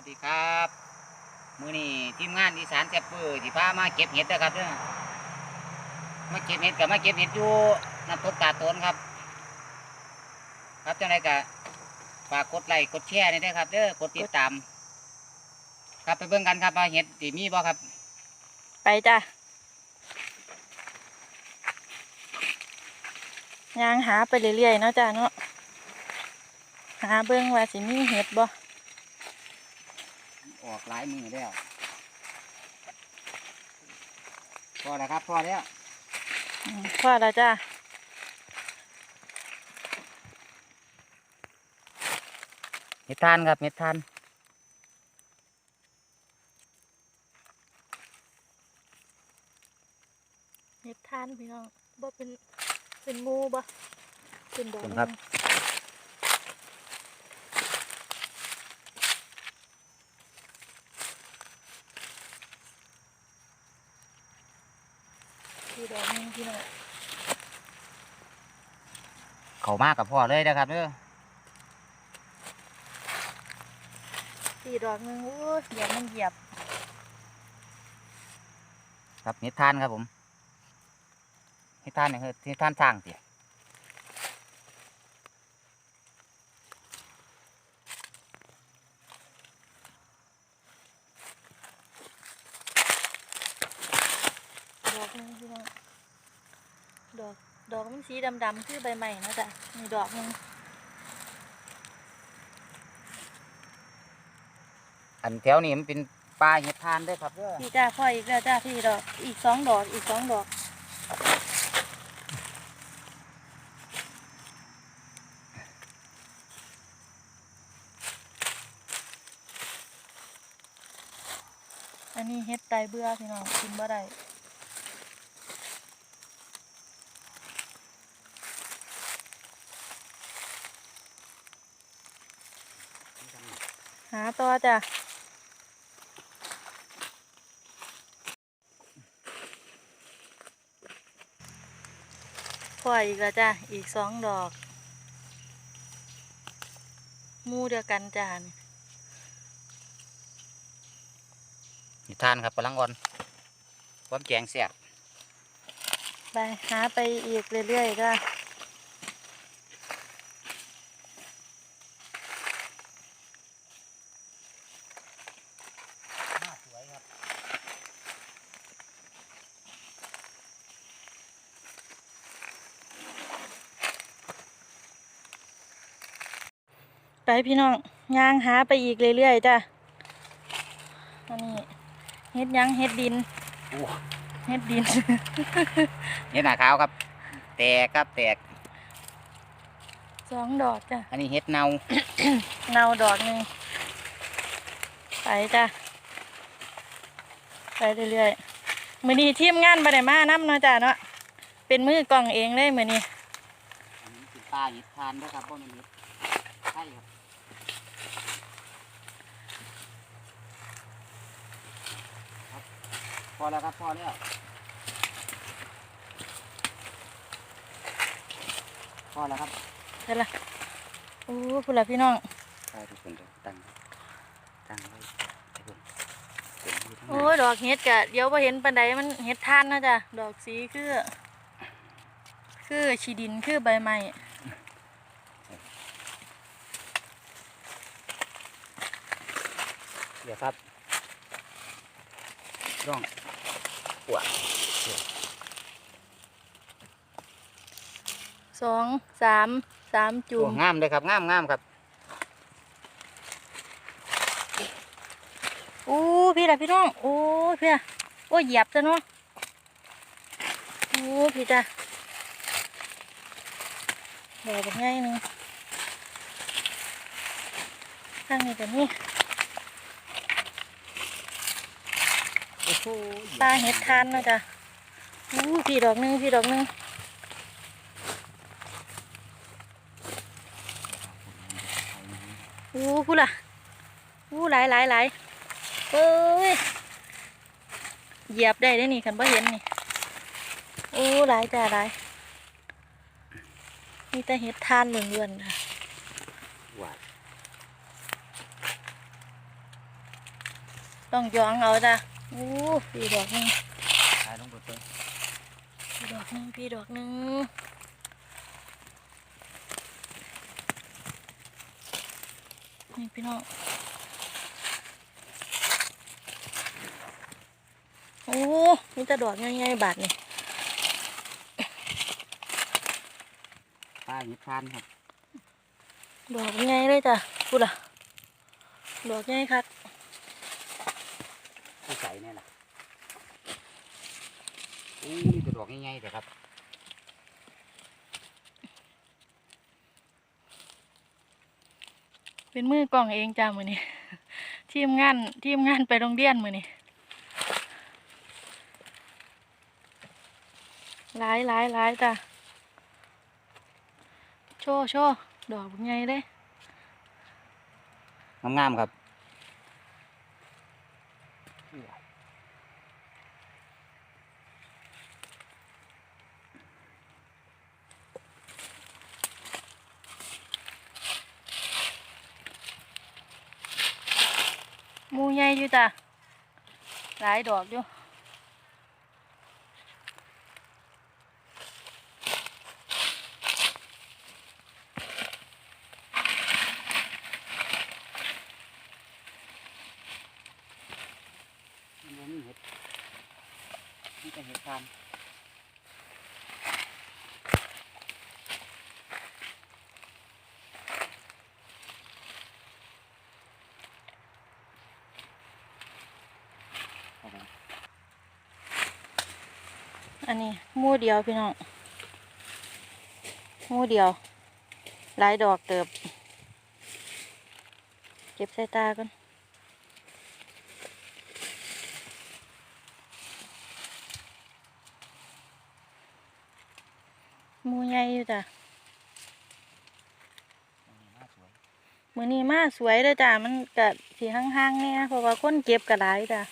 วัสดีครับ มือนี้ทีมงานอีสานแซ่บเปอร์สิพามาเก็บเห็ดนะครับเด้อมาเก็บเห็ดกับมาเก็บเห็ดอยู่น้ำตกตาโตนครับ ครับจังไรกะฝากกดไลค์กดแชร์นี่ด้วยครับเด้อกดติดตาม ครับไปเบิ่งกันครับว่าเห็ดสิมีบ่ครับ ไปจ้ะยางหาไปเรื่อยๆเนาะจ้ะเนาะหาเบิ่งว่าสิมีเห็ดบ่ ออกหลายมือแล้วพอแล้วครับพอแล้วอืมพอแล้วจ้ะเห็ดทานครับเห็ดทานเห็ดทานพี่น้องบ่เป็นเป็นหมูบ่เป็นดอกผมครับ ดอกหนึงพี่น้องเขามากกับพ่อเลยนะครับเด้อสี่ดอกหนึงโอ้ยเดี๋ยวมันเหยียบ ครับเห็ดทานครับผมเห็ดทานเนี่ยคือเห็ดทานสร้างสิดอกหนึงพี่น้องดอกดอกมัน สีดำๆคือใบใหม่นะจ๊ะนี่ดอกหนึงอันแถวนี้มันเป็นปลาเห็ดทานเด้วยครับเด้อพี่จ้าพ่ออีกแล้วจ้าพี่ดอกอีกสองดอกอีกสองดอกอันนี้เฮ็ดไตเบื่อพี่น้องกินบ่ได้าต่อจ้ะพ่ออีกแล้วจ้ะ อีกสองดอกหมู่เดียวกันจ้ะนี่เห็ดทานครับกำลังอ่อนความแจงเสียบไปหาไปอีกเรื่อยๆจ้ะ สวยครับ ไปพี่น้องย่างหาไปอีกเรื่อยๆจ้ะอันนี้เฮ็ดหยังเฮ็ดดินโอ้เฮ็ดดินเห็ดหนาขาวครับ แตกครับแตกสองดอกจ้ะอันนี้เห็ดเนา เนาดอกหนึ่งไปจ้ะไปเรื่อยๆมื้อนี้ทีมงานบ่ได้มานํเนาะจ้ะเนาะเป็นมือกล่องเองเลยมื้อนี้อันนี้เป็นปลาเห็ดทานเด้วยครับเพราะมันเห็ดใช่ครับครับ พอแล้วครับพอแล้วพอแล้วครับเดี๋ยวละโอ้พุ่นละพี่น้องใช่ทุกคนเลยตั้งตั้งไว้ให้ผมเก็บไว้ทั้งหโอ้น้ายดอกเฮ็ดกะเดี๋ยวพอเห็นปันไดมันเฮ็ดทานนะจ๊ะดอกสีคือ คือชีดินคือใบไม้เดี๋ยวครับ ร่องปวดสองสามสามจุ่โอ้มงามเลยครับงามงามครับอู้พี่ละพี่น้องโอ้ยพี่ละโอ้ยเหยียบจ้ะเนาะโอ้พี่จ้ะเดี๋ยวแบบง่ายหนึงข้างนี้ก็นี่ โอ้โหปลาเห็ดทานนะจ๊ะอู้พี่ดอกหนึงพี่ดอกหนึงอู้พูดล่ะอู้หลายหลายหลายเอ้ยเหยียบได้ได้อนี่คันบ่เห็นนี่อู้หลายจ้าหลายมีแต่เห็ดทานล้วนๆค่ะหวานต้องย้องเอาจ้ะ โอ้พี่ดอกหนึงถ่ายลงไปเลยพี่ดอกหนึงพี่ดอกหนึงนี่พี่น้องโอ้มีแต่ดอกใหญ่ๆบาดนี่ป้าหยิบทานครับ ดอกใหญ่เลยจ้ะพูดล่ะ ดอกใหญ่คักผู้ ใส่เนี่ยล่ะอู้นี่ตัวดอกง่ายๆแต่ครับเป็นมือกล่องเองจ้ามือนี้ทีมงานทีมงานไปโรงเรียนมือนี้หลายหลายหลายจ้ะโชว์โชว์ดอกใหญ่เลยงามๆครับ มูใหญ่อยู่จ้ะหลายดอกอยู่ มันบ่มีเห็ดนี่ก็เห็ดทาน อันนี้หมูเดียวพี่น้องหมูเดียวหลายดอกเติบ เก็บใส่ตาก่อนหมูใหญ่อยู่จ้ะมือนี้มาสวยเลยจ้ะ มันกะสีห้างๆเนี่ยเพราะว่าคนเก็บกระไดจ้ะ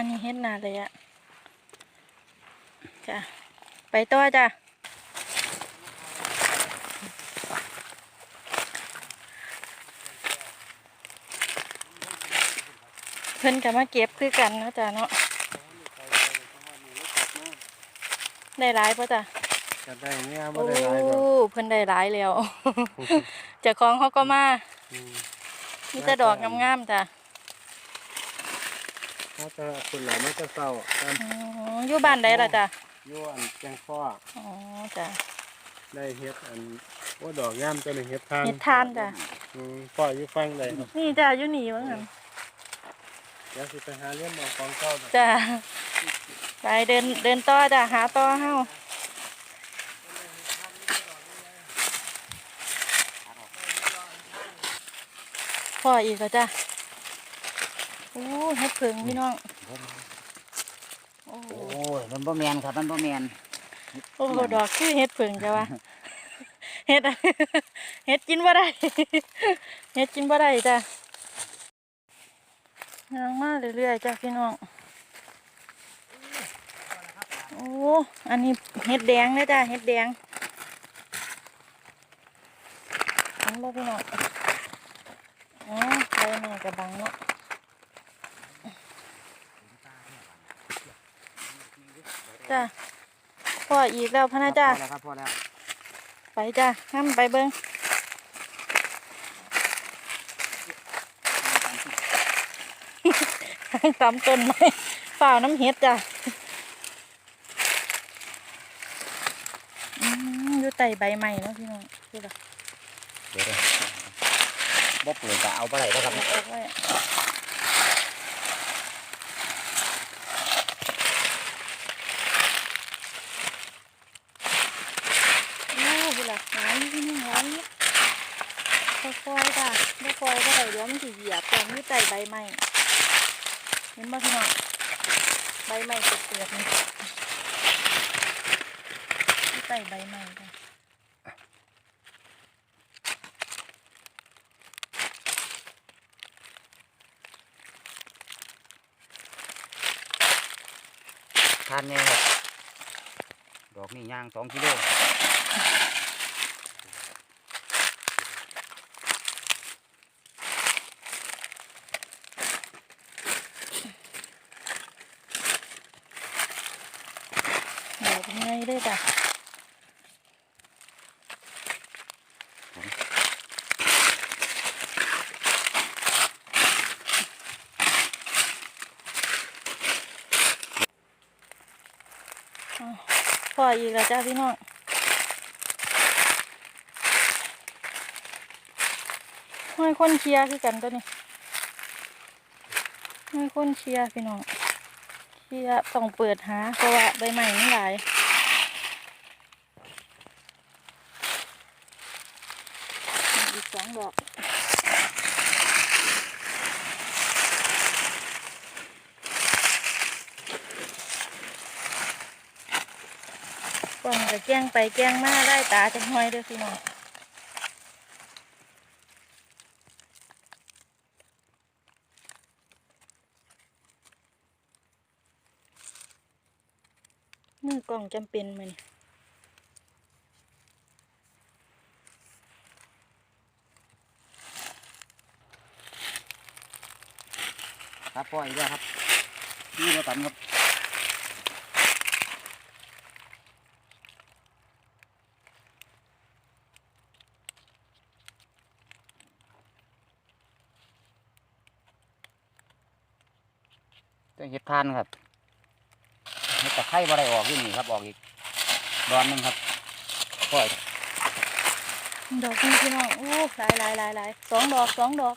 อั นนี้เฮ็ดนาเลยอะจ้ะไปต่อจ้ะเพิ่นก็มาเก็บคือกันเนาะจ้ะเนาะได้หลายป่ะจ้ะจะได้เนี่ยบ่โอ้ได้หลายดอกเพิ่นได้หลายแล้วเจ้าของเขาก็มาอืมมีแต่ดอกงามๆจ้ะ ถ้าจะคุณหลานมันจะเศร้ากันอ๋ออยู่บ้านใดล่ะจ้ะอยู่อันแกงข้ออ๋อจ้ะได้เฮ็ดอันว่าดอกย่ามตัวนี้เฮ็ดทานเฮ็ดทานจ้ะอืมพ่ออยู่ฟังได้ครับนี่จ้ะอยู่นี่ว่างั้นเดี๋ยวสิไปหาเลี้ยงเอาของเก่าดอกจ้ะไปเดินเดินต่อจ้ะหาต่อเฮาพ่ออีกแล้วจ้ะ โอ้เฮ็ดเพิงพี่น้องโอ้โอ้ยมันบ่แมนครับมันบ่แมนโอ้ดอกคือเฮ็ดเพิงจ้ะวะเฮ็ดเฮ็ดกินบ่ได้เฮ็ดกินบ่ได้จ้ะย่างมาเรื่อยๆจ้ะพี่น้องโอ้อันนี้เห็ดแดงเลยจ้ะเห็ดแดงเห็นบ่พี่น้องอ๋อใบแม่กระบังเนาะ จ้ะพ่ออีกแล้วพะนะจ้ะพอแล้วครับพอแล้วไปจ้ะน้ำไปเบิ้งตำต้นไม้ฝ่าวน้ำเห็ดจ้ะอืมอยู่ใต้ใบใหม่เนาะพี่น้องดูละเดี๋ยวเดี๋ยวบ่เปิดจะเอาไปไหนแล้วครับ เอาออกไว้โอ้ดูละหาย นี้ค่อยๆจ้ะไม่ค่อยก็ได้เดี๋ยวมันสิเหยียบแต่อยู่ใต้ใบใหม่เห็นบ่พี่น้องใบใหม่เปียกๆนี่อยู่ใต้ใบใหม่จ้ะทานเนี่ยครับอกนี่ย่างสองกิโล ด ด้อจ้ะอ้าวพออีกแล้วจ้าพี่น้องห้อยคนเชียร์คือกันตัวนี้ห้อยคนเชียร์พี่น้องเชียร์ต้องเปิดหาเพราะว่าใบใหม่ไม่หลายอีกสองดอก ก่อนจะแก้งไปแก้งมาได้ตาจังห้อยเด้วยพี่น้องมือกล่องจำเป็นมันครับปล่อยด้วครับนี่มาตันครับ ตัวเห็ดทานครับเห็ดตะไคร้บ่ได้ออกที่นี่ครับออกอีกดอนหนึงครับปล่อยดอกนี้พี่น้องโอ้หลายหลายหลายหลายสองดอกสองดอก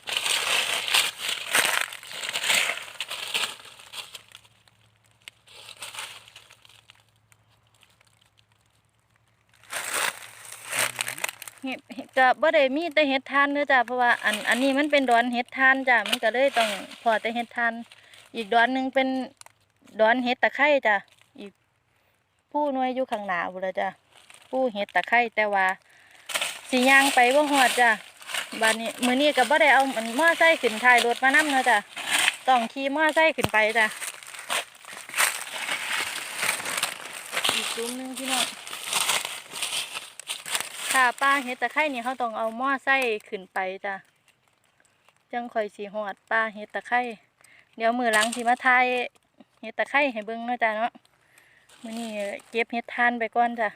เห็ดเห็ดก็บ่ได้มีแต่เห็ดทานเด้อจ้ะเพราะว่าอันอันนี้มันเป็นดอนเห็ดทานจ้ะมันก็เลยต้องพอแต่เห็ดทาน อีกดอนหนึ่งเป็นดอนเห็ดตะไคร้จ้ะอีกผู้นวยอยู่ข้างหน้าพุ่นละจ้ะผู้เห็ดตะไคร้แต่ว่าสิย่างไปบ่ฮอดจ้ะบัดนี้มือนี้ก็บ่ได้เอามันมอไซค์ขึ้นท้ายรถมานำเนาะจ้ะต้องขี่มอไซค์ขึ้นไปจ้ะอีกจุ่มหนึงพี่น้องค่ะป้าเฮ็ดตะไคร่นี่เขาต้องเอาม้อไส้ขึ้นไปจ้ะจังข่อยสีหอดป้าเฮ็ดตะไคร่ เดี๋ยวมือหลังสิมาทายเฮ็ดตะไคร่ให้เบิ่งเนาะจ้ะเนาะมือนี้เก็บเฮ็ดทานไปก่อนจ้ะ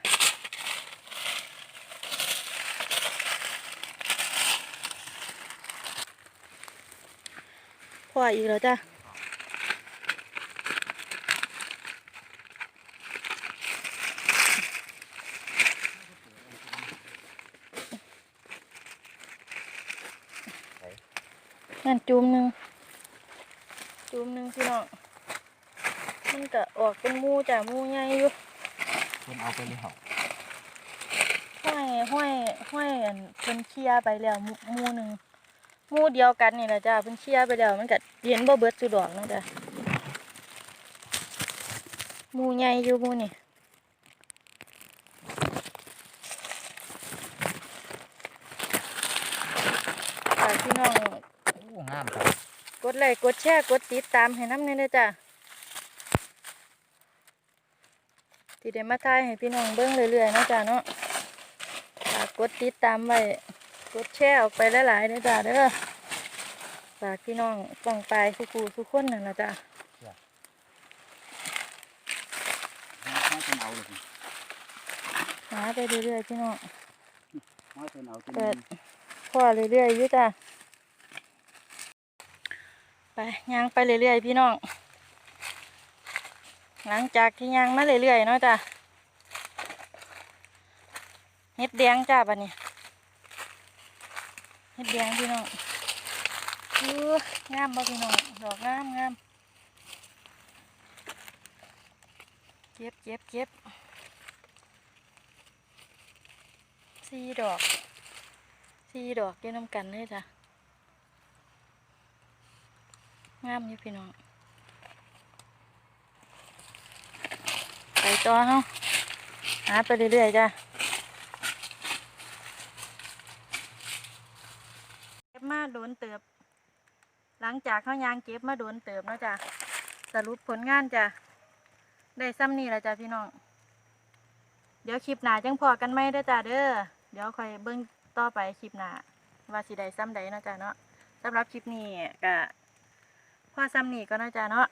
พออีกแล้วจ้ะนั่นจุ่มหนึ่ง จุ่มหนึงพี่น้องมันก็ออกเป็นหมูจ้ะหมูใหญ่อยู่เพิ่นเอาไปเลยครับห้อยห้อยห้อยอันเพิ่นเคลียร์ไปแล้วหมูหมูหนึ่งหมูเดียวกันนี่แหละจ้าเพิ่นเคลียร์ไปแล้วมันก็เห็นบ่เบิดสุดอกเนาะจ้ะหมูใหญ่อยู่หมูนี่ฝากพี่น้อง โอ้งามครับ กด ไลค์กดแชร์กดติดตามให้น้ำเนี่ยนะจ้ะที่ได้มาถ่ายให้พี่น้องเบิ้งเรื่อยๆเนาะจ้ะเนาะฝากกดติดตามไว้กดแชร์ออกไปหลายๆเด้อจ้ะเด้อฝากพี่น้องป้องปลายทุกคู่ทุกคนนั่นละจ้ะไม่เป็นเอาเลยหาไปเรื่อยๆพี่น้องไม่เป็นเอาเป็นเปิดพ่อเรื่อยๆอยู่จ้ะ ไปย่างไปเรื่อยๆพี่น้อง หลังจากที่ย่างมาเรื่อยๆเนาะจ้ะเฮ็ดแดงจ้าบัดนี้เฮ็ดแดงพี่น้องอู้งามบ่พี่น้องดอกงามงามเก็บเก็บเก็บสี่ดอกสี่ดอกอยู่น้ำกันเลยจ้ะ งามอยู่พี่น้องไปต่อเฮาหาไปเรื่อยๆจ้ะเก็บมาโดนเติบ หลังจากเขายางเก็บมาโดนเติบเนาะจ้ะสรุปผลงานจ้ะได้ซ้ำนี่แหละจ้ะพี่น้อง เดี๋ยวคลิปหน้าจังพอกันไหมเด้อจ้าเด้อเดี๋ยวคอยเบิ่งต่อไปคลิปหน้าว่าสิได้ซ้ำใดเนาะจ้าเนาะสำหรับคลิปนี้ก็ พอซ้ำนี้ก็เนาะจ้าเนาะ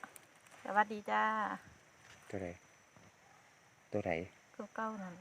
สวัสดีจ้า ตัวไหนตัวไหนเก้าเก้านั่น